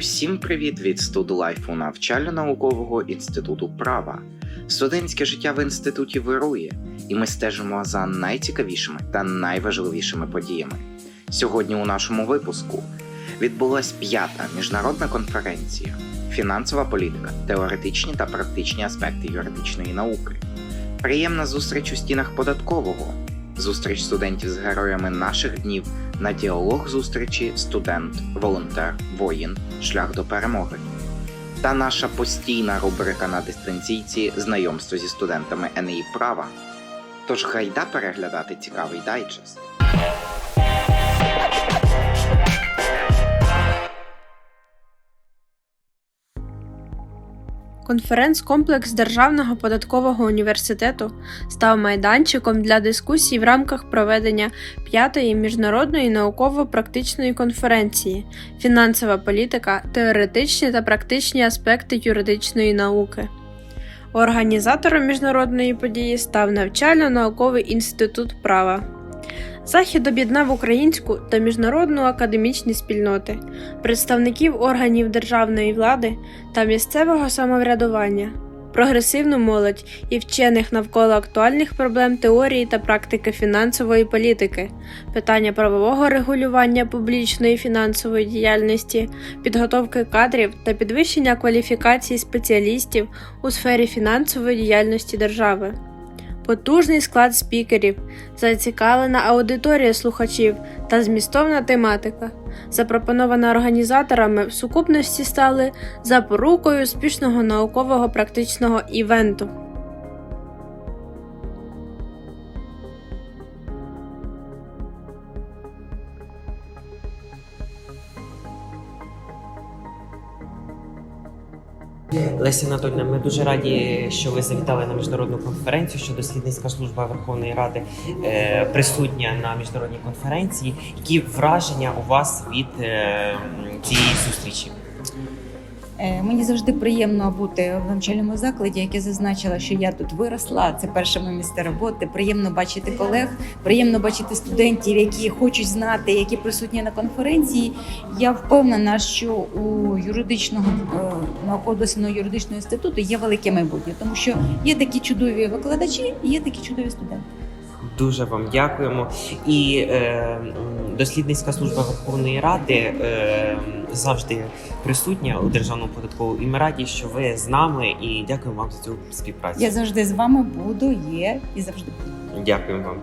Усім привіт від студлайфу навчально-наукового інституту права. Студентське життя в інституті вирує, і ми стежимо за найцікавішими та найважливішими подіями. Сьогодні у нашому випуску відбулась п'ята міжнародна конференція Фінансова політика, теоретичні та практичні аспекти юридичної науки. Приємна зустріч у стінах податкового, зустріч студентів з героями наших днів на діалог зустрічі студент, волонтер, воїн, шлях до перемоги. Та наша постійна рубрика на дистанційці знайомство зі студентами НІ права. Тож гайда переглядати цікавий дайджест. Конференц-комплекс Державного податкового університету став майданчиком для дискусій в рамках проведення п'ятої міжнародної науково-практичної конференції Фінансова політика, теоретичні та практичні аспекти юридичної науки. Організатором міжнародної події став навчально-науковий інститут права. Захід об'єднав українську та міжнародну академічні спільноти, представників органів державної влади та місцевого самоврядування, прогресивну молодь і вчених навколо актуальних проблем теорії та практики фінансової політики, питання правового регулювання публічної фінансової діяльності, підготовки кадрів та підвищення кваліфікації спеціалістів у сфері фінансової діяльності держави. Потужний склад спікерів, зацікавлена аудиторія слухачів та змістовна тематика, запропонована організаторами в сукупності стали запорукою успішного наукового практичного івенту. Леся Анатольовна, ми дуже раді, що ви завітали на міжнародну конференцію, що дослідницька служба Верховної Ради е, присутня на міжнародній конференції. Які враження у вас від е, цієї зустрічі? Е, Мені завжди приємно бути в навчальному закладі, як я зазначила, що я тут виросла. Це перше моє місце роботи. Приємно бачити колег, приємно бачити студентів, які хочуть знати, які присутні на конференції. Я впевнена, що у юридичного е, науково-дослідного юридичного інституту є велике майбутнє, тому що є такі чудові викладачі і є такі чудові студенти. Дуже вам дякуємо. І е, дослідницька служба Верховної Ради е, завжди присутня у державному податковому. І ми раді, що ви з нами, і дякуємо вам за цю співпрацю. Я завжди з вами буду, є і завжди буду. Дякуємо вам.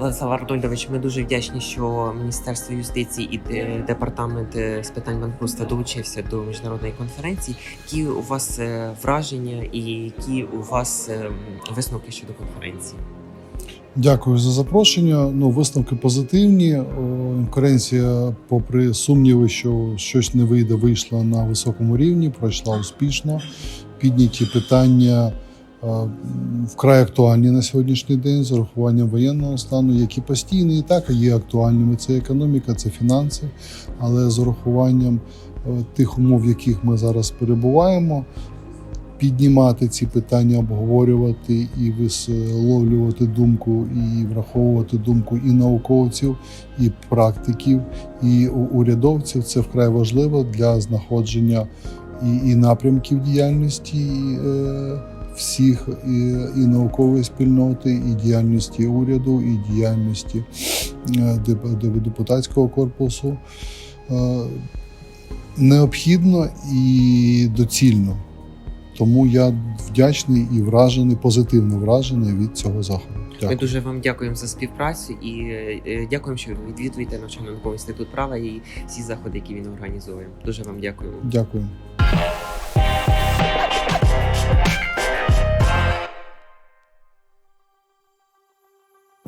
Владислав Артольдович, ми дуже вдячні, що Міністерство юстиції і е, департамент е, з питань банкрутства долучився до міжнародної конференції. Які у вас е, враження і які у вас висновки щодо конференції? Дякую за запрошення. Ну, висновки позитивні. О, Конференція, попри сумніви, що щось не вийде, вийшла на високому рівні, пройшла успішно. Підняті питання вкрай актуальні на сьогоднішній день з урахуванням воєнного стану, які постійні і так є актуальними. Це економіка, це фінанси, але з урахуванням е, тих умов, в яких ми зараз перебуваємо, піднімати ці питання, обговорювати і висловлювати думку, і враховувати думку і науковців, і практиків, і урядовців. Це вкрай важливо для знаходження і, і напрямків діяльності е, всіх і, і наукової спільноти, і діяльності уряду, і діяльності е, деп- деп- депутатського корпусу. Е, Необхідно і доцільно. Тому я вдячний і вражений, позитивно вражений від цього заходу. Ми дуже вам дякуємо за співпрацю і е, дякуємо, що ви відвідуєте навчально-науковий інститут права і всі заходи, які він організовує. Дуже вам дякуємо. Дякую.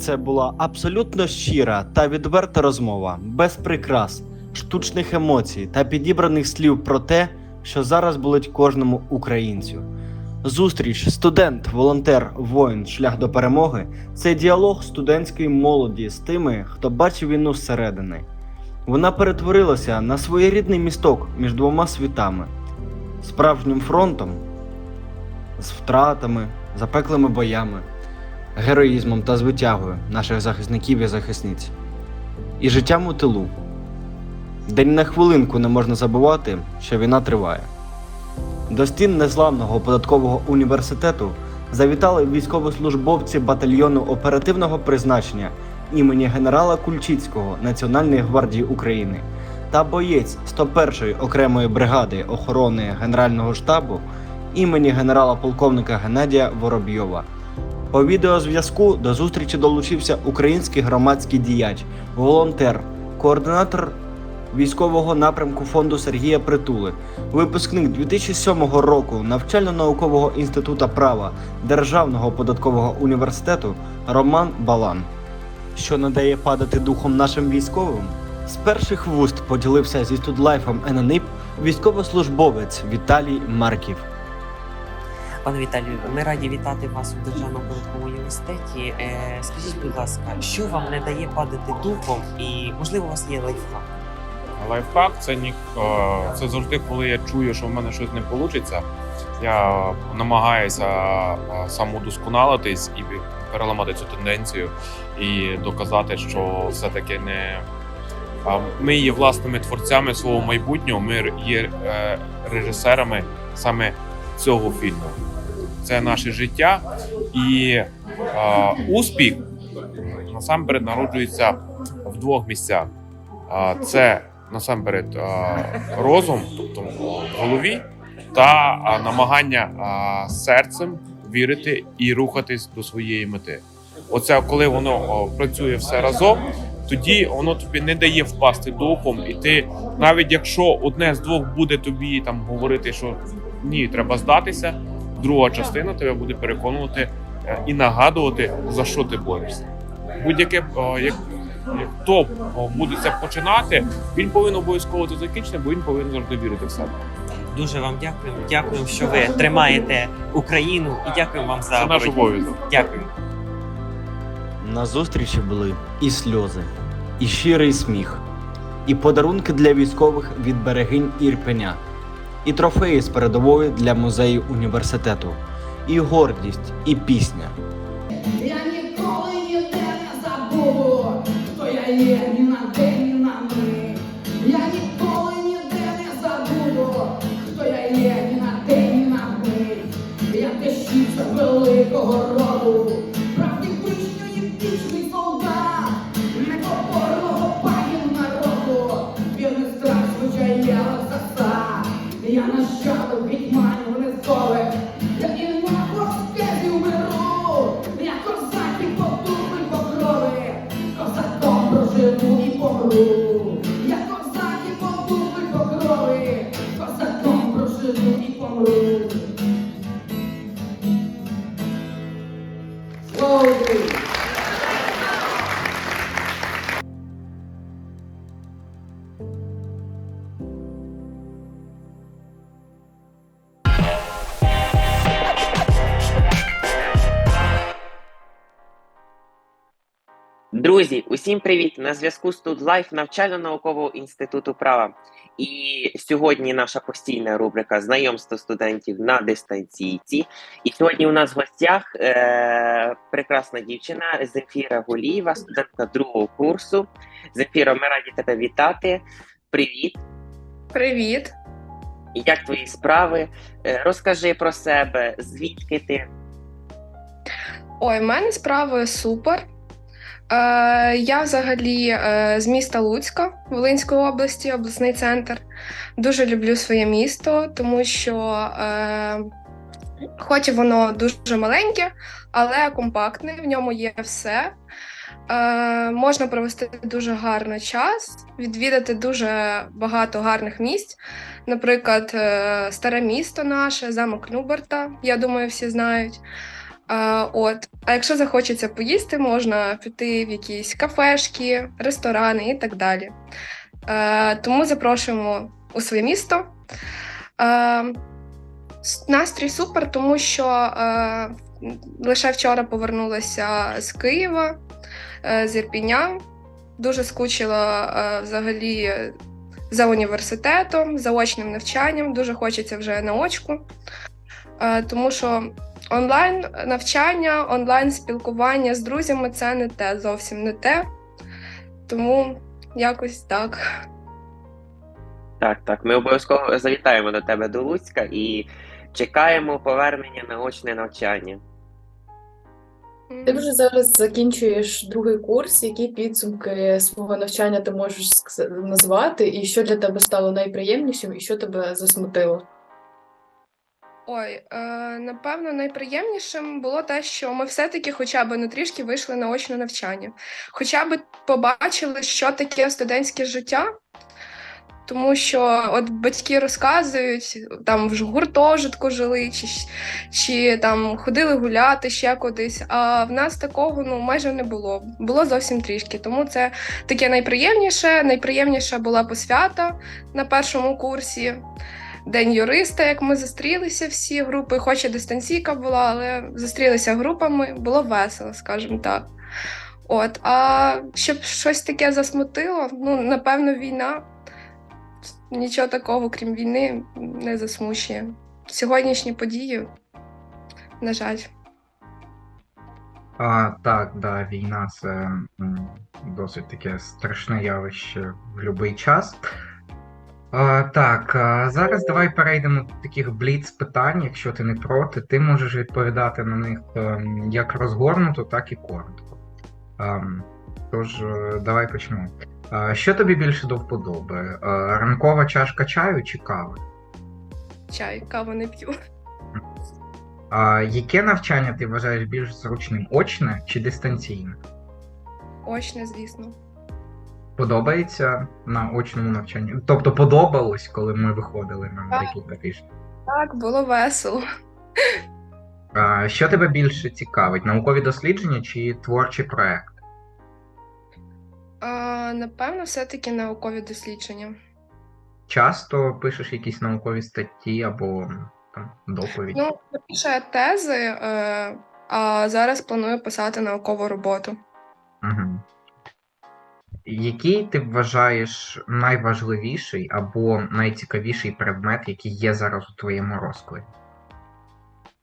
Це була абсолютно щира та відверта розмова, без прикрас, штучних емоцій та підібраних слів про те, що зараз болить кожному українцю. Зустріч студент, волонтер, воїн, шлях до перемоги це діалог студентської молоді з тими, хто бачив війну зсередини. Вона перетворилася на своєрідний місток між двома світами, справжнім фронтом з втратами, запеклими боями героїзмом та звитягою наших захисників і захисниць, і життям у тилу. Де ні на хвилинку не можна забувати, що війна триває. До стін незламного податкового університету завітали військовослужбовці батальйону оперативного призначення імені генерала Кульчицького Національної гвардії України та боєць 101-ї окремої бригади охорони Генерального штабу імені генерала полковника Геннадія Воробйова. По відеозв'язку до зустрічі долучився український громадський діяч, волонтер, координатор військового напрямку фонду Сергія Притули, випускник 2007 року навчально-наукового інституту права Державного податкового університету Роман Балан. Що не дає падати духом нашим військовим? З перших вуст поділився зі студлайфом ННИП військовослужбовець Віталій Марків. Пане Віталію, ми раді вітати вас у Державному податковому університеті. Е, скажіть, будь ласка, що вам не дає падати духом, і можливо у вас є лайфхак? Лайфхак це ні е, це завжди, коли я чую, що в мене щось не вийде. Я намагаюся е, самоудосконалитись і переламати цю тенденцію і доказати, що все-таки не ми є власними творцями свого майбутнього. Ми є режисерами саме цього фільму. Це наше життя і е, успіх насамперед народжується в двох місцях. Це насамперед розум, тобто в голові, та намагання серцем вірити і рухатись до своєї мети. Оце коли воно працює все разом, тоді воно тобі не дає впасти духом, і ти навіть якщо одне з двох буде тобі там говорити, що ні, треба здатися, друга частина тебе буде переконувати е, і нагадувати за що ти борешся. Будь-яке як як хто буде це починати, він повинен обов'язково це закінчити, бо він повинен завжди вірити в себе. Дуже вам дякуємо. Дякуємо, що ви тримаєте Україну, і дякуємо вам за Це наш обов'язок. Дякую. На зустрічі були і сльози, і щирий сміх, і подарунки для військових від берегинь Ірпеня, і трофеї з передової для музею університету, і гордість, і пісня. Я ніколи ніде не забуду, хто я є ні на день, ні на мить. Я ніколи ніде не забуду, хто я є ні на день, ні на мить. Я тещиця великого роду, Друзі, усім привіт! На зв'язку з Life навчально-наукового інституту права. І сьогодні наша постійна рубрика знайомство студентів на дистанційці. І сьогодні у нас в гостях е- прекрасна дівчина Земфіра Гулієва, студентка другого курсу. Земфіра, ми раді тебе вітати. Привіт! Привіт! Як твої справи? Е, розкажи про себе, звідки ти? Ой, в мене справи супер. Е, я взагалі е, з міста Луцька Волинської області, обласний центр. Дуже люблю своє місто, тому що, е, хоч воно дуже маленьке, але компактне, в ньому є все. Можна провести дуже гарно час, відвідати дуже багато гарних місць. Наприклад, старе місто наше, замок Люберта, я думаю, всі знають. А, от. а якщо захочеться поїсти, можна піти в якісь кафешки, ресторани і так далі. Е, тому запрошуємо у своє місто. Е, настрій супер, тому що е, лише вчора повернулася з Києва, е, з Ірпіня. Дуже скучила е, взагалі за університетом, за очним навчанням. Дуже хочеться вже на очку. Е, тому що онлайн навчання, онлайн спілкування з друзями це не те, зовсім не те. Тому якось так. Так, так. Ми обов'язково завітаємо до тебе до Луцька і чекаємо повернення на очне навчання. Ти вже зараз закінчуєш другий курс. Які підсумки свого навчання ти можеш назвати, і що для тебе стало найприємнішим, і що тебе засмутило? Ой, е, напевно, найприємнішим було те, що ми все-таки хоча б на трішки вийшли на очне навчання, хоча б побачили, що таке студентське життя. Тому що от батьки розказують, там в гуртожитку жили, чи, чи там ходили гуляти ще кудись. А в нас такого ну майже не було. Було зовсім трішки. Тому це таке найприємніше. Найприємніша була посвята на першому курсі. День юриста, як ми зустрілися всі групи, хоч і дистанційка була, але зустрілися групами, було весело, скажімо так. От, а щоб щось таке засмутило, ну, напевно, війна. Нічого такого, крім війни, не засмучує. Сьогоднішні події, на жаль. А, так, да, війна це досить таке страшне явище в будь-який час. А, так, а, зараз давай перейдемо до таких бліц питань, якщо ти не проти, ти можеш відповідати на них ем, як розгорнуто, так і коротко. Ем, Тож, е, давай почнемо. А, Що тобі більше до вподоби? Е, Ранкова чашка чаю чи кави? Чай, каву не п'ю. А, Яке навчання ти вважаєш більш зручним? Очне чи дистанційне? Очне, звісно. Подобається на очному навчанні? Тобто подобалось, коли ми виходили на декілька тижнів. Так, було весело. А, що тебе більше цікавить? Наукові дослідження чи творчий проект? А, напевно, все-таки наукові дослідження. Часто пишеш якісь наукові статті або там доповідь? Ну, пише тези, е, а зараз планую писати наукову роботу. Угу. Який ти вважаєш найважливіший або найцікавіший предмет, який є зараз у твоєму розкладі?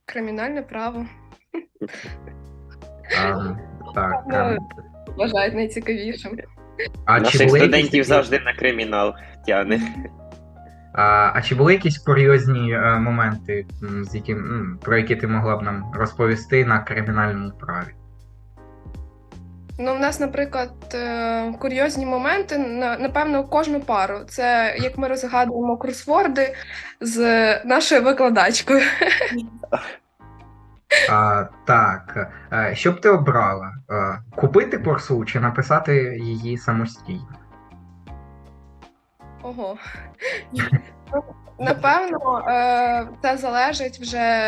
Кримінальне право. А, так. Ну, а, Вважають найцікавішим. а чи Наших були студентів завжди на кримінал тягне. А, а чи були якісь курйозні е, моменти, м, з яким, м, про які ти могла б нам розповісти на кримінальному праві? Ну, в нас, наприклад, е, курйозні моменти, напевно, кожну пару. Це як ми розгадуємо кросворди з нашою викладачкою. А, так, е, що б ти обрала? Е, Купити курсу чи написати її самостійно? Ого. Напевно, е, це залежить вже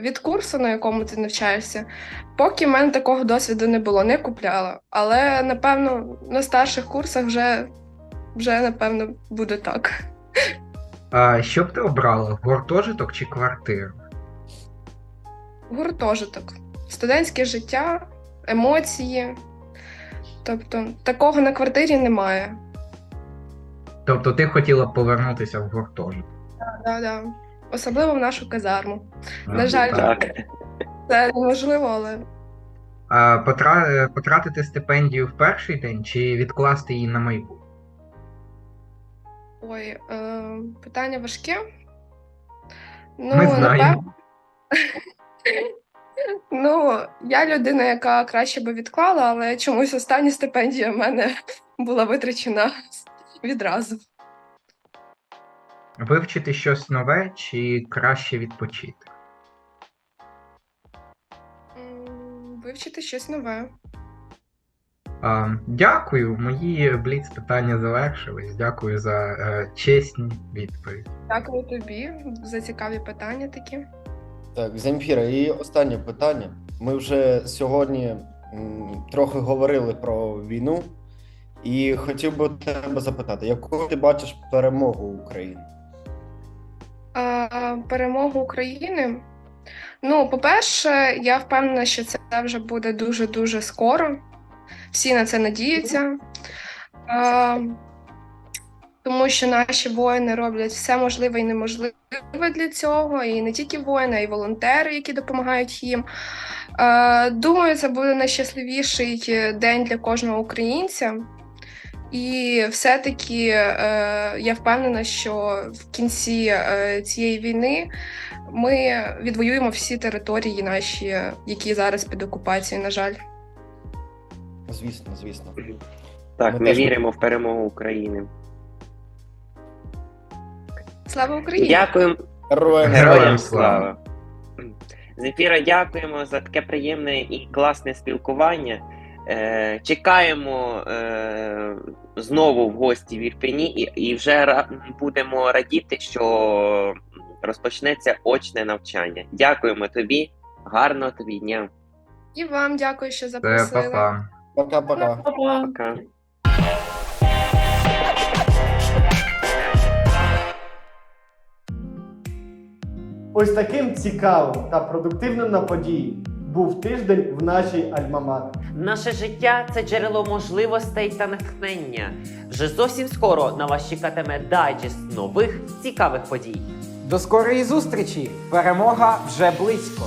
від курсу, на якому ти навчаєшся. Поки в мене такого досвіду не було, не купляла. Але напевно на старших курсах вже, вже напевно буде так. А, що б ти обрала? Гуртожиток чи квартиру? Гуртожиток, студентське життя, емоції. Тобто такого на квартирі немає. Тобто ти хотіла повернутися в гуртожиток? Да-да. Особливо в нашу казарму. На жаль, Так. Це неможливо, але А, потра... потратити стипендію в перший день чи відкласти її на майбутнє? ой, е, питання важке. Ну, Ми знаємо. ну, я людина, яка краще би відклала, але чомусь остання стипендія в мене була витрачена відразу. Вивчити щось нове чи краще відпочити? М, Вивчити щось нове. А, дякую, мої бліц питання завершились. Дякую за е, чесні відповіді. Дякую тобі за цікаві питання такі. Так, Земфіра, і останнє питання. Ми вже сьогодні м, трохи говорили про війну, і хотів би тебе запитати, яку ти бачиш перемогу України? А, перемогу України. Ну, по-перше, я впевнена, що це вже буде дуже-дуже скоро. Всі на це надіються. А, тому що наші воїни роблять все можливе і неможливе для цього, і не тільки воїни, а й волонтери, які допомагають їм. Е, Думаю, це буде найщасливіший день для кожного українця. І все-таки е, я впевнена, що в кінці е, цієї війни ми відвоюємо всі території наші, які зараз під окупацією, на жаль. Звісно, звісно. Так, Ми ми теж- віримо в перемогу України. Слава Україні! Дякуємо Героям героям слава. Земфіра, дякуємо за таке приємне і класне спілкування. Е, чекаємо е, знову в гості в Ірпені і, і вже ра- будемо радіти, що розпочнеться очне навчання. Дякуємо тобі, гарного тобі дня. І вам дякую, що запросили. Пока-пока. Пока. Ось таким цікавим та продуктивним на події був тиждень в нашій Альма-Матер. Наше життя це джерело можливостей та натхнення. Вже зовсім скоро на вас чекатиме дайджест нових цікавих подій. До скорої зустрічі! Перемога вже близько.